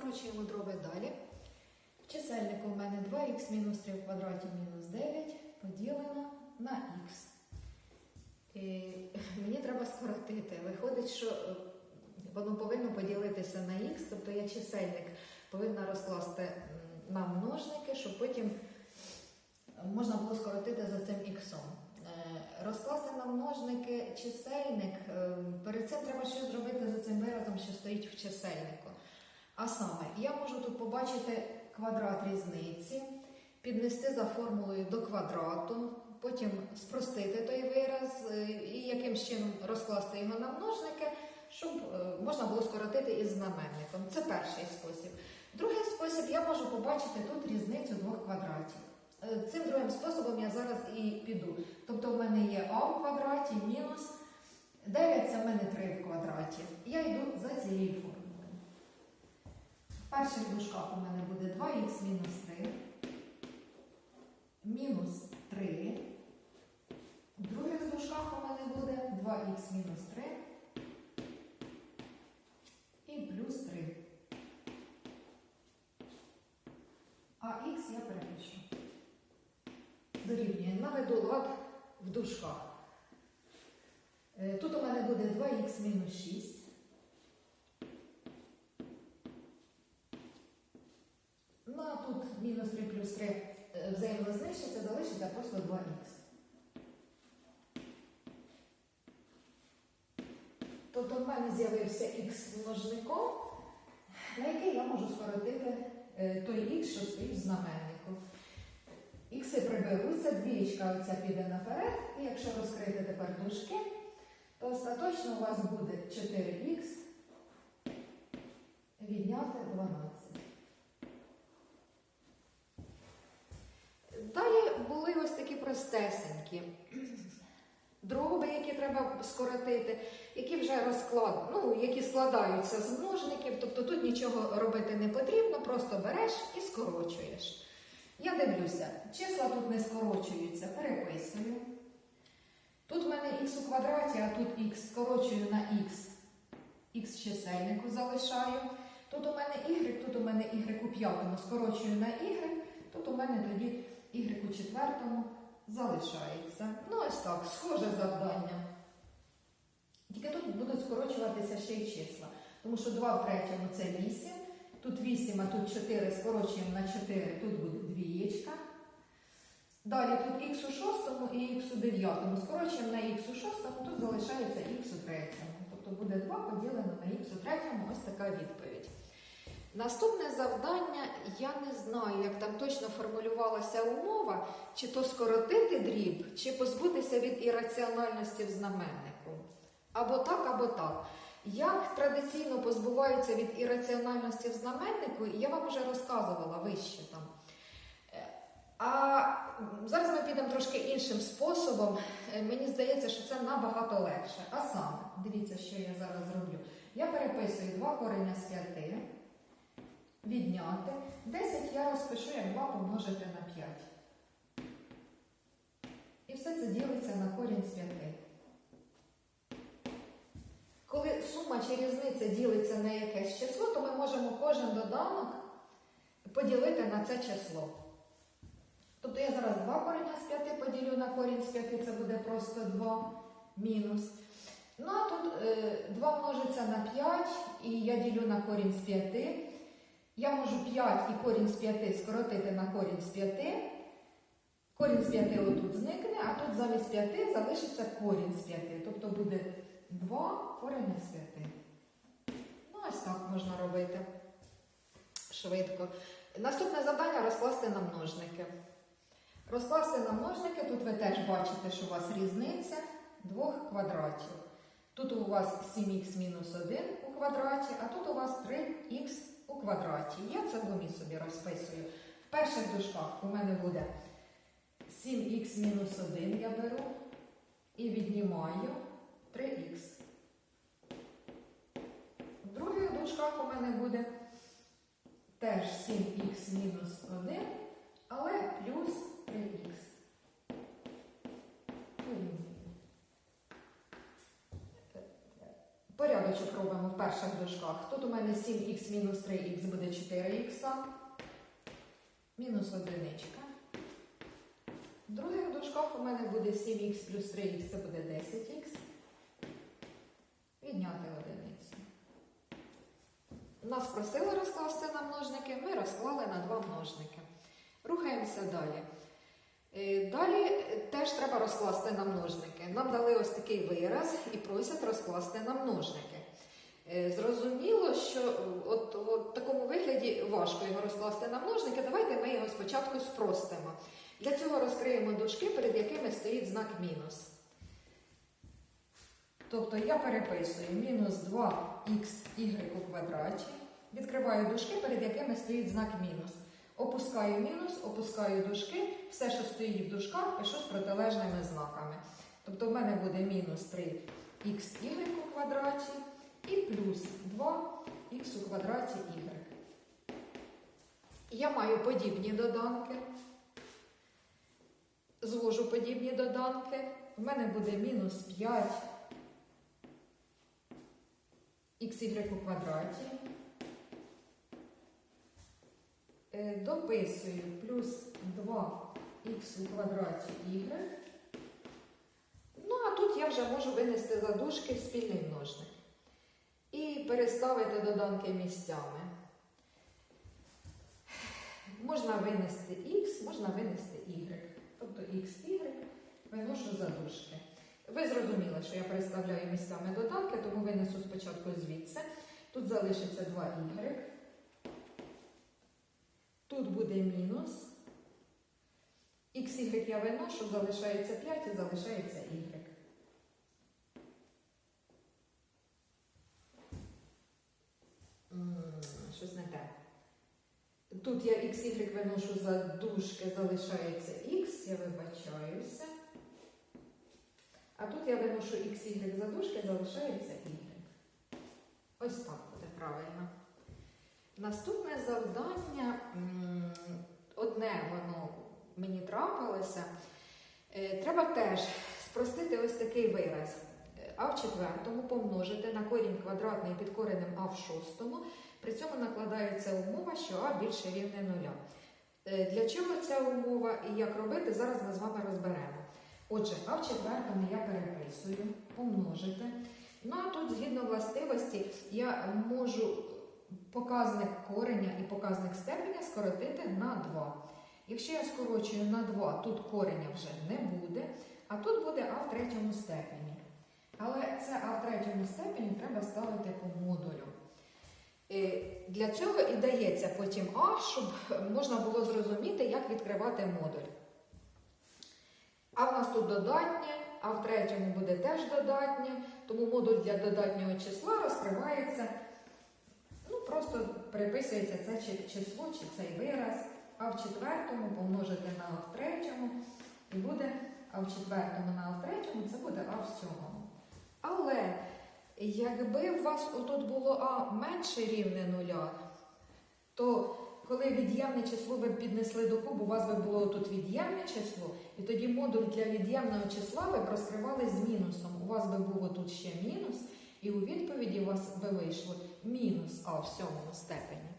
Скорочуємо дроби далі. В чисельнику в мене 2х мінус 3 в квадраті мінус 9 поділено на х. Мені треба скоротити. Виходить, що е, воно повинно поділитися на х, тобто я чисельник повинна розкласти на множники, щоб потім можна було скоротити за цим іксом. Е, Розкласти на множники чисельник. е, Перед цим треба щось зробити за цим виразом, що стоїть в чисельнику. А саме, я можу тут побачити квадрат різниці, піднести за формулою до квадрату, потім спростити той вираз е, і якимсь чином розкласти його на множники, щоб е, можна було скоротити із знаменником. Це перший спосіб. Другий спосіб я можу побачити тут різницю двох квадратів. Е, Цим другим способом я зараз і піду. Тобто в мене є а в квадраті мінус 9 це в мене 3 в квадраті. Я йду за цією формулою. В перших дужках у мене буде 2х мінус 3, мінус 3. В других дужках у мене буде 2х мінус 3 і плюс 3. А х я перепишу. Дорівнює. Наведу лад в дужках. Е, Тут у мене буде 2х мінус 6. Ну, а тут мінус 3 плюс 3 е, взаємно знищиться, залишиться просто 2х. Тобто в мене з'явився х множником, на який я можу скоротити е, той х, що стоїть в знаменнику. Ікси приберуться, двієчка оця піде наперед, і якщо розкрити тепер дужки, то остаточно у вас буде 4х відняти 12. Далі були ось такі простесенькі дроби, які треба скоротити, які вже розклад, ну, які складаються з множників, тобто тут нічого робити не потрібно, просто береш і скорочуєш. Я дивлюся, числа тут не скорочуються, переписую. Тут в мене х у квадраті, а тут х скорочую на х, х чисельнику залишаю. Тут у мене y, тут у мене y у п'ятому скорочую на y, тут у мене тоді y у четвертому залишається. Ну, ось так, схоже завдання. Тільки тут будуть скорочуватися ще й числа. Тому що 2 в третьому це 8. Тут 8, а тут 4 скорочуємо на 4, тут буде двієчка. Далі тут х у шостому і х у дев'ятому. Скорочуємо на х у шостому, тут залишається х у третьому. Тобто буде 2 поділено на х у третьому. Ось така відповідь. Наступне завдання, я не знаю, як там точно формулювалася умова, чи то скоротити дріб, чи позбутися від ірраціональності в знаменнику. Або так, або так. Як традиційно позбуваються від ірраціональності в знаменнику, я вам вже розказувала вище там. Е, А зараз ми підемо трошки іншим способом. Е, Мені здається, що це набагато легше. А саме, дивіться, що я зараз зроблю. Я переписую 2 корення з 5 відняти. 10 я розпишу, як 2 помножити на 5. І все це ділиться на корінь з 5. Коли сума чи різниця ділиться на якесь число, то ми можемо кожен доданок поділити на це число. Тобто я зараз 2 корення з 5 поділю на корінь з 5, це буде просто 2 мінус. Ну а тут е, 2 множиться на 5, і я ділю на корінь з 5. Я можу 5 і корінь з 5 скоротити на корінь з 5. Корінь з 5 отут зникне, а тут замість 5 залишиться корінь з 5. Тобто буде 2 корення з 5. Ну, ось так можна робити швидко. Наступне завдання розкласти на множники. Розкласти на множники, тут ви теж бачите, що у вас різниця двох квадратів. Тут у вас 7х мінус 1 у квадраті, а тут у вас 3х у квадраті. Я це в домі собі розписую. В перших дужках у мене буде 7х мінус 1 я беру і віднімаю 3х. В других дужках у мене буде теж 7х мінус 1, але плюс 3х. Порядочок робимо в перших дужках. Тут у мене 7х мінус 3х буде 4х. Мінус одиничка. В других дужках у мене буде 7х плюс 3х, це буде 10х. Відняти одиницю. Нас просили розкласти на множники, ми розклали на два множники. Рухаємося далі. Е, Далі е, теж треба розкласти на множники. Нам дали ось такий вираз і просять розкласти на множники. Е, Зрозуміло, що от в такому вигляді важко його розкласти на множники. Давайте ми його спочатку спростимо. Для цього розкриємо дужки, перед якими стоїть знак мінус. Тобто я переписую мінус 2х у квадраті, відкриваю дужки, перед якими стоїть знак мінус. Опускаю мінус, опускаю дужки, все, що стоїть в дужках, пишу з протилежними знаками. Тобто в мене буде мінус 3х у квадраті і плюс 2х у квадраті y. Я маю подібні доданки. Звожу подібні доданки. В мене буде мінус 5 xy у квадраті. Дописую плюс 2х у квадраті y. Ну, а тут я вже можу винести за дужки спільний множник. І переставити доданки місцями. Можна винести х, можна винести y. Тобто y виношу за дужки. Ви зрозуміли, що я переставляю місцями доданки, тому винесу спочатку звідси. Тут залишиться 2y. Тут буде мінус. XY я виношу, залишається 5 і залишається y. Щось не те. Тут я XY виношу за дужки, залишається X, я вибачаюся. А тут я виношу XY за дужки, залишається Y. Ось так буде правильно. Наступне завдання, одне воно мені трапилося. Е, Треба теж спростити ось такий вираз. А в четвертому помножити на корінь квадратний під коренем А в шостому. При цьому накладається умова, що А більше рівне нуля. Е, Для чого ця умова і як робити, зараз ми з вами розберемо. Отже, А в четвертому я переписую, помножити. Ну а тут, згідно властивості, я можу показник кореня і показник степеня скоротити на 2. Якщо я скорочую на 2, тут кореня вже не буде, а тут буде А в третьому степені. Але це А в третьому степені треба ставити по модулю. Е, Для цього і дається потім А, щоб можна було зрозуміти, як відкривати модуль. А в нас тут додатнє, а в третьому буде теж додатнє, тому модуль для додатнього числа розкривається, просто переписується це чи- число чи цей вираз, а в четвертому помножити на а в третьому, і буде а в четвертому на а в третьому, це буде а в сьомому. Але якби у вас отут було а менше рівне нуля, то коли від'ємне число ви б піднесли до кубу, у вас би було тут від'ємне число, і тоді модуль для від'ємного числа ви б розкривали з мінусом. У вас би було тут ще мінус, і у відповіді у вас би вийшло мінус а в сьомому степені.